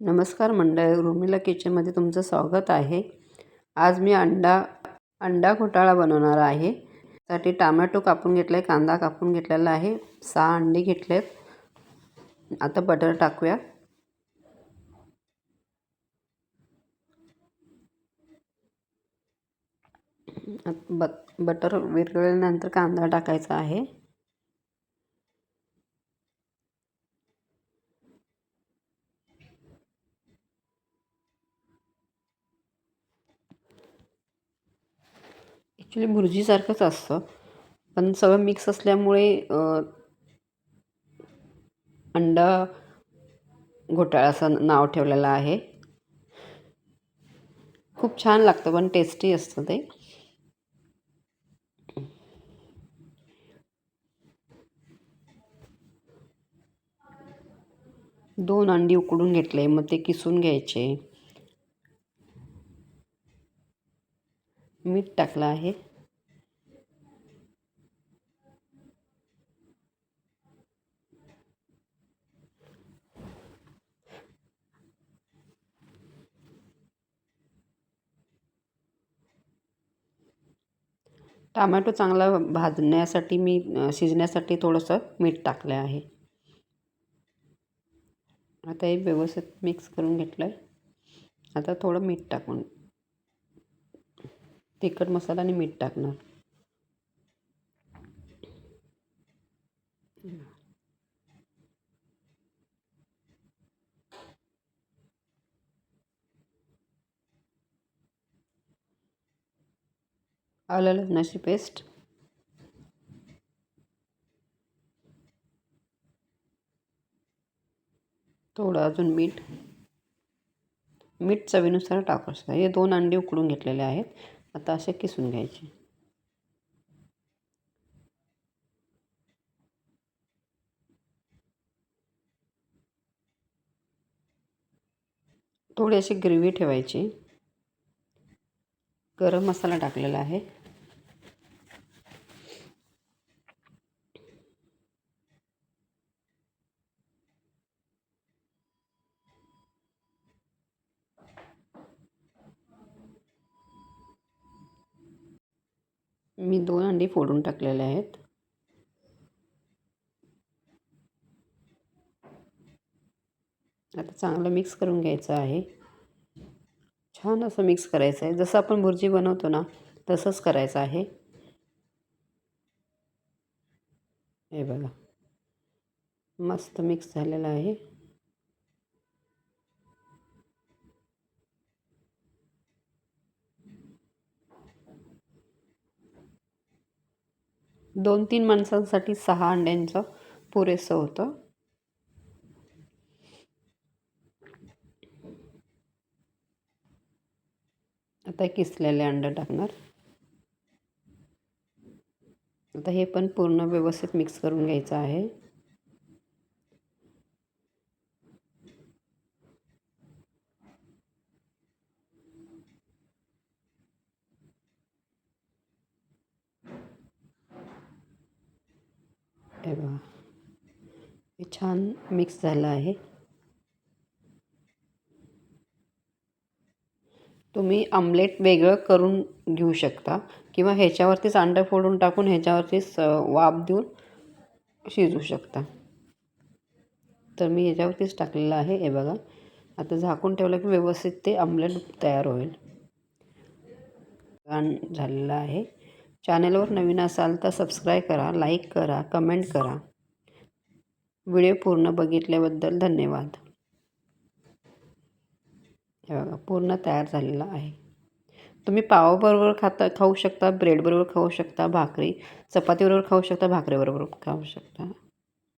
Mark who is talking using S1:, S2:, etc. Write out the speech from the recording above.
S1: नमस्कार मंडळी रुमिला किचनमध्ये तुमचं स्वागत आहे. आज मी अंडा अंडा घोटाळा बनवणार आहे. त्यासाठी टामॅटो कापून घेतला आहे कांदा कापून घेतलेला आहे सहा अंडी घेतलेत. आता बटर टाकूया. बट बटर विरगळल्यानंतर कांदा टाकायचा आहे. ॲक्च्युली भुर्जीसारखंच असतं. पण सगळं मिक्स असल्यामुळे अंडा घोटाळा असं नाव ठेवलेलं आहे. खूप छान लागतं पण टेस्टी असतं ते. दोन अंडी उकडून घेतले मग ते किसून घ्यायचे. मीठ टाकलं आहे. टोमॅटो चांगला भाजण्यासाठी मी शिजण्यासाठी थोडंसं मीठ टाकलं आहे. आता हे व्यवस्थित मिक्स करून घेतलं आहे आता थोडं मीठ टाकून तिखट मसाला आणि मीठ टाकणार. आलं लसणाची पेस्ट थोडं अजून मीठ. मीठ चवीनुसार टाकू शकता हे दोन अंडी उकडून घेतलेले आहेत. आता असे किसून घ्यायचे. थोडी अशी ग्रेव्ही ठेवायची. गरम मसाला टाकलेला आहे. मी दोन अंडी फोडून टाकलेले आहेत. आता चांगलं मिक्स करून घ्यायचं आहे. छान असं मिक्स करायचं आहे. जसं आपण भुर्जी बनवतो ना तसंच करायचं आहे. हे बघा. मस्त मिक्स झालेलं आहे. दोन तीन माणसांसाठी सहा अंड्यांचं पुरेसं होतं. आता किसलेले अंडं टाकणार. आता हे पण पूर्ण व्यवस्थित मिक्स करून घ्यायचं आहे हे बघा हे छान मिक्स झालं आहे. तुम्ही आमलेट वेगळं करून घेऊ शकता किंवा ह्याच्यावरतीच अंडं फोडून टाकून ह्याच्यावरतीच वाफ देऊन शिजवू शकता. तर मी ह्याच्यावरतीच टाकलेलं आहे हे बघा. आता झाकून ठेवलं की व्यवस्थित ते आमलेट तयार होईल. झालेलं आहे. चॅनलवर नवीन असाल तर सबस्क्राईब करा लाईक करा कमेंट करा. व्हिडिओ पूर्ण बघितल्याबद्दल धन्यवाद. हे बघा पूर्ण तयार झालेला आहे. तुम्ही पावाबरोबर खाता खाऊ शकता ब्रेडबरोबर खाऊ शकता भाकरी चपातीबरोबर खाऊ शकता भाकरीबरोबर खाऊ शकता.